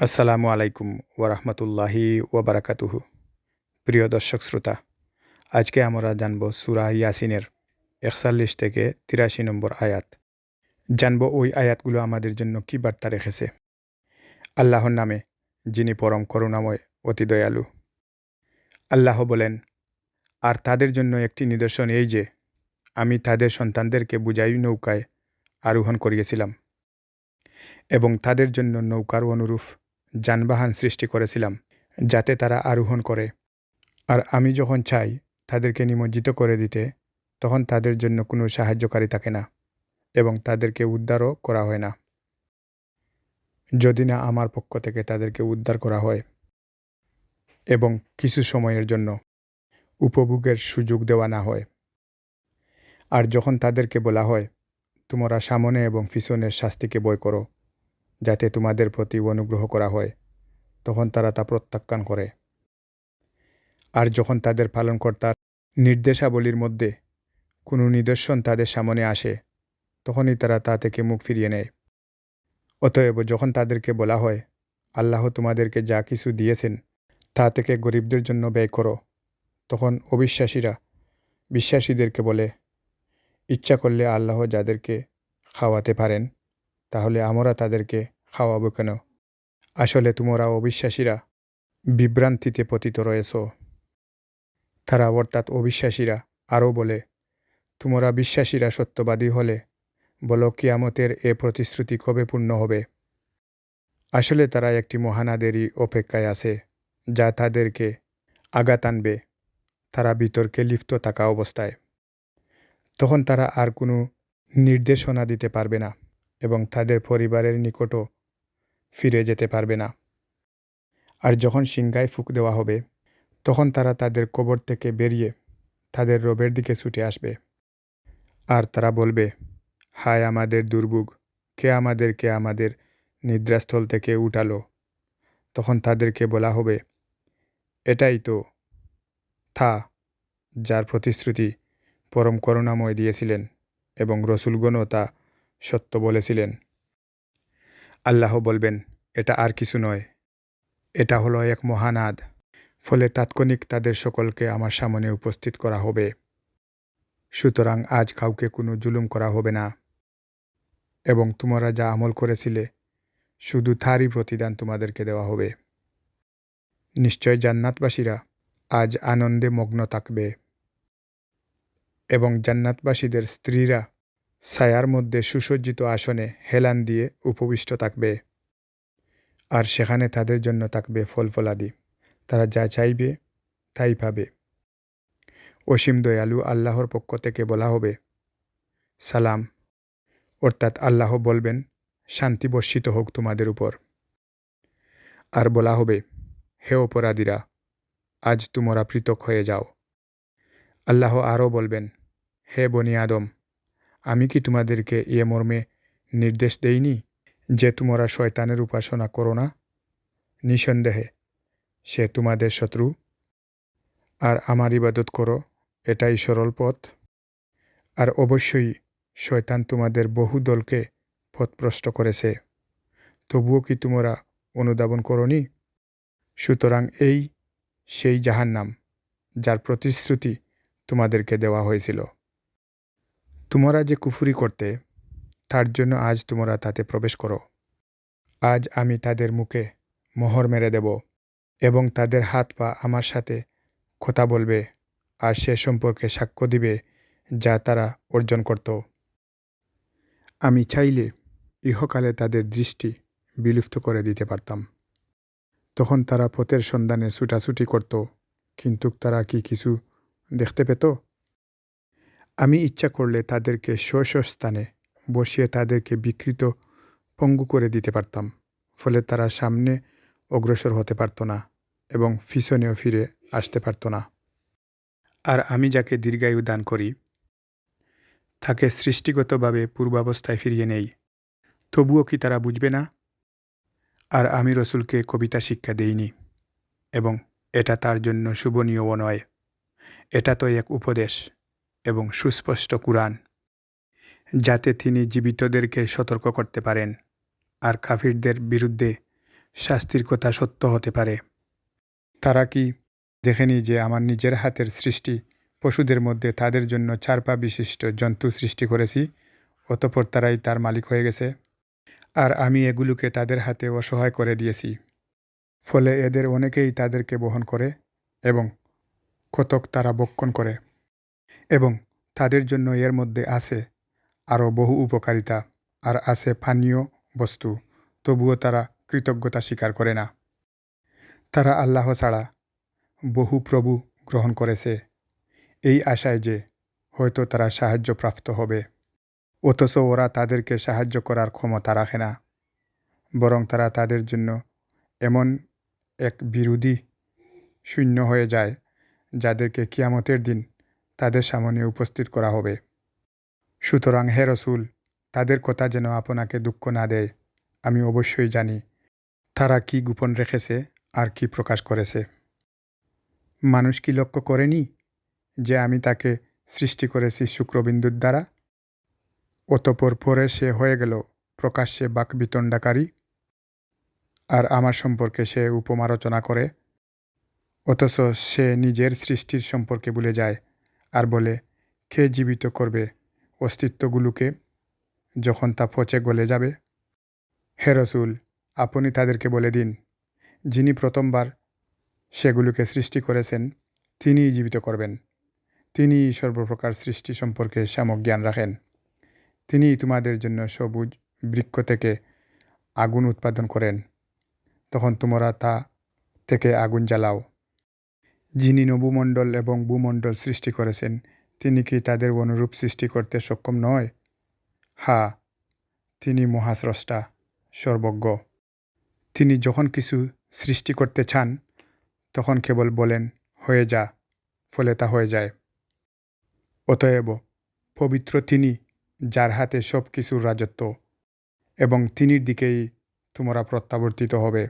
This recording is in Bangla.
আসসালামু আলাইকুম ওরহমতুল্লাহি ওবরাকাতুহু প্রিয় দর্শক শ্রোতা, আজকে আমরা জানব সুরা ইয়াসিনের একচল্লিশ থেকে তিরাশি নম্বর আয়াত। জানব ওই আয়াতগুলো আমাদের জন্য কী বার্তা রেখেছে। আল্লাহর নামে, যিনি পরম করুণাময়, অতি দয়ালু। আল্লাহ বলেন, আর তাদের জন্য একটি নিদর্শন এই যে, আমি তাদের সন্তানদেরকে বুঝাই নৌকায় আরোহণ করিয়েছিলাম এবং তাদের জন্য নৌকার অনুরূপ যানবাহন সৃষ্টি করেছিলাম, যাতে তারা আরোহণ করে। আর আমি যখন চাই তাদেরকে নিমজ্জিত করে দিতে, তখন তাদের জন্য কোনো সাহায্যকারী থাকে না এবং তাদেরকে উদ্ধারও করা হয় না। যদি না আমার পক্ষ থেকে তাদেরকে উদ্ধার করা হয় এবং কিছু সময়ের জন্য উপভোগের সুযোগ দেওয়া না হয়। আর যখন তাদেরকে বলা হয়, তোমরা সামনে এবং পিছনের শাস্তিকে বয় করো। যাতে তোমাদের প্রতি অনুগ্রহ করা হয়, তখন তারা তা প্রত্যাখ্যান করে। আর যখন তাদের পালনকর্তার নির্দেশাবলীর মধ্যে কোনো নিদর্শন তাদের সামনে আসে, তখনই তারা তা থেকে মুখ ফিরিয়ে নেয়। অতএব যখন তাদেরকে বলা হয়, আল্লাহ তোমাদেরকে যা কিছু দিয়েছেন, তা থেকে গরিবদের জন্য ব্যয় করো, তখন অবিশ্বাসীরা বিশ্বাসীদেরকে বলে, ইচ্ছা করলে আল্লাহ যাদেরকে খাওয়াতে পারেন, তাহলে আমরা তাদেরকে খাওয়াবো কেন? আসলে তোমরা অবিশ্বাসীরা বিভ্রান্তিতে পতিত রয়েছ। তারা অর্থাৎ অবিশ্বাসীরা আরও বলে, তোমরা বিশ্বাসীরা সত্যবাদী হলে বলো কিয়ামতের এ প্রতিশ্রুতি কবে পূর্ণ হবে? আসলে তারা একটি মহানাদেরই অপেক্ষায় আছে, যা তাদেরকে আঘাত আনবে। তারা বিতর্কে লিপ্ত থাকা অবস্থায়। তখন তারা আর কোনো নির্দেশনা দিতে পারবে না এবং তাদের পরিবারের নিকটও ফিরে যেতে পারবে না। আর যখন সিংগায় ফুক দেওয়া হবে, তখন তারা তাদের কবর থেকে বেরিয়ে তাদের রবের দিকে ছুটে আসবে। আর তারা বলবে, হায় আমাদের দুর্ভোগ! কে আমাদেরকে আমাদের নিদ্রাস্থল থেকে উঠালো? তখন তাদেরকে বলা হবে, এটাই তো থা, যার প্রতিশ্রুতি পরম করুণাময় দিয়েছিলেন এবং রসুলগণও তা সত্য বলেছিলেন। আল্লাহ বলবেন, এটা আর কিছু নয়। এটা হলো এক মহানাদ ফলে তাৎক্ষণিক তাদের সকলকে আমার সামনে উপস্থিত করা হবে। সুতরাং আজ কাউকে কোনো জুলুম করা হবে না। এবং তোমরা যা আমল করেছিলে, শুধু তারই প্রতিদান তোমাদেরকে দেওয়া হবে। নিশ্চয় জান্নাতবাসীরা আজ আনন্দে মগ্ন থাকবে। এবং জান্নাতবাসীদের স্ত্রীরা ছায়ার মধ্যে সুসজ্জিত আসনে হেলান দিয়ে উপবিষ্ট থাকবে। আর সেখানে তাদের জন্য থাকবে ফলফলাদি। তারা যা চাইবে, তাই পাবে। অসীম দয়ালু আল্লাহর পক্ষ থেকে বলা হবে, সালাম। অর্থাৎ আল্লাহ বলবেন, শান্তি বর্ষিত হোক তোমাদের উপর। আর বলা হবে, হে অপরাধীরা, আজ তোমরা পৃথক হয়ে যাও। আল্লাহ আরও বলবেন, হে বনি আদম আমি কি তোমাদেরকে এ মর্মে নির্দেশ দেইনি যে তোমরা শয়তানের উপাসনা করো না? নিঃসন্দেহে, সে তোমাদের শত্রু। আর আমার ইবাদত করো, এটাই সরল পথ। আর অবশ্যই শয়তান তোমাদের বহু দলকে পথপ্রষ্ট করেছে। তবুও কি তোমরা অনুধাবন করনি? সুতরাং এই সেই জাহান্নাম, যার প্রতিশ্রুতি তোমাদেরকে দেওয়া হয়েছিল। তোমরা যে কুফুরি করতে, তার জন্য আজ তোমরা তাতে প্রবেশ করো। আজ আমি তাদের মুখে মোহর মেরে দেব এবং তাদের হাত পা আমার সাথে কথা বলবে আর সে সম্পর্কে সাক্ষ্য দিবে যা তারা অর্জন করত। আমি চাইলে ইহকালে তাদের দৃষ্টি বিলুপ্ত করে দিতে পারতাম। তখন তারা পথের সন্ধানে ছুটাছুটি করত, কিন্তু তারা কি কিছু দেখতে পেত? আমি ইচ্ছা করলে তাদেরকে স্ব স্থানে বসিয়ে তাদেরকে বিকৃত পঙ্গু করে দিতে পারতাম, ফলে তারা সামনে অগ্রসর হতে পারত না এবং পিছনেও ফিরে আসতে পারত না। আর আমি যাকে দীর্ঘায়ু দান করি, তাকে সৃষ্টিগতভাবে পূর্বাবস্থায় ফিরিয়ে নেই। তবুও কি তারা বুঝবে না? আর আমি রসুলকে কবিতা শিক্ষা দেইনি এবং এটা তার জন্য শুভনীয়ও নয়। এটা তো এক উপদেশ। এবং সুস্পষ্ট কুরআন, যাতে তিনি জীবিতদেরকে সতর্ক করতে পারেন আর কাফিরদের বিরুদ্ধে শাস্তির কথা সত্য হতে পারে। তারা কি দেখেনি যে আমার নিজের হাতের সৃষ্টি পশুদের মধ্যে তাদের জন্য চার পা বিশিষ্ট জন্তু সৃষ্টি করেছি, অতপর তারাই তার মালিক হয়ে গেছে? আর আমি এগুলোকে তাদের হাতে অসহায় করে দিয়েছি, ফলে এদের অনেকেই তাদেরকে বহন করে এবং কতক তারা বক্ষণ করে। এবং তাদের জন্য এর মধ্যে আছে আরও বহু উপকারিতা আর আছে পানীয় বস্তু, তবুও তারা কৃতজ্ঞতা স্বীকার করে না। তারা আল্লাহ ছাড়া বহু প্রভু গ্রহণ করেছে। এই আশায় যে হয়তো তারা সাহায্যপ্রাপ্ত হবে। অথচ ওরা তাদেরকে সাহায্য করার ক্ষমতা রাখে না। বরং তারা তাদের জন্য এমন এক বিরোধী শূন্য হয়ে যায় যাদেরকে কিয়ামতের দিন তাদের সামনে উপস্থিত করা হবে। সুতরাং, হে রসুল, তাদের কথা যেন আপনাকে দুঃখ না দেয়, আমি অবশ্যই জানি তারা কি গোপন রেখেছে আর কি প্রকাশ করেছে। মানুষ কি লক্ষ্য করেনি যে আমি তাকে সৃষ্টি করেছি শুক্রবিন্দুর দ্বারা? অতপর পরে সে হয়ে গেল প্রকাশ্যে বাক বিতণ্ডাকারী আর আমার সম্পর্কে সে উপমা রচনা করে, অথচ সে নিজের সৃষ্টির সম্পর্কে ভুলে যায়। আর বলে, কে জীবিত করবে অস্তিত্বগুলোকে যখন তা পচে গলে যাবে? হে রসুল, আপনি তাদেরকে বলে দিন, যিনি প্রথমবার সেগুলোকে সৃষ্টি করেছেন, তিনিই জীবিত করবেন। তিনিই সর্বপ্রকার সৃষ্টি সম্পর্কে সামক জ্ঞান রাখেন। তিনিই তোমাদের জন্য সবুজ বৃক্ষ থেকে আগুন উৎপাদন করেন। তখন তোমরা তা থেকে আগুন জ্বালাও। যিনি নবুমণ্ডল এবং ভূমণ্ডল সৃষ্টি করেছেন, তিনি কি তাদের অনুরূপ সৃষ্টি করতে সক্ষম নয়? হা, তিনি মহাস্রষ্টা, সর্বজ্ঞ। তিনি যখন কিছু সৃষ্টি করতে চান, তখন কেবল বলেন, হয়ে যা, ফলে তা হয়ে যায়। অতএব, পবিত্র তিনি, যার হাতে সব কিছুর রাজত্ব, এবং তিনির দিকেই তোমরা প্রত্যাবর্তিত হবে।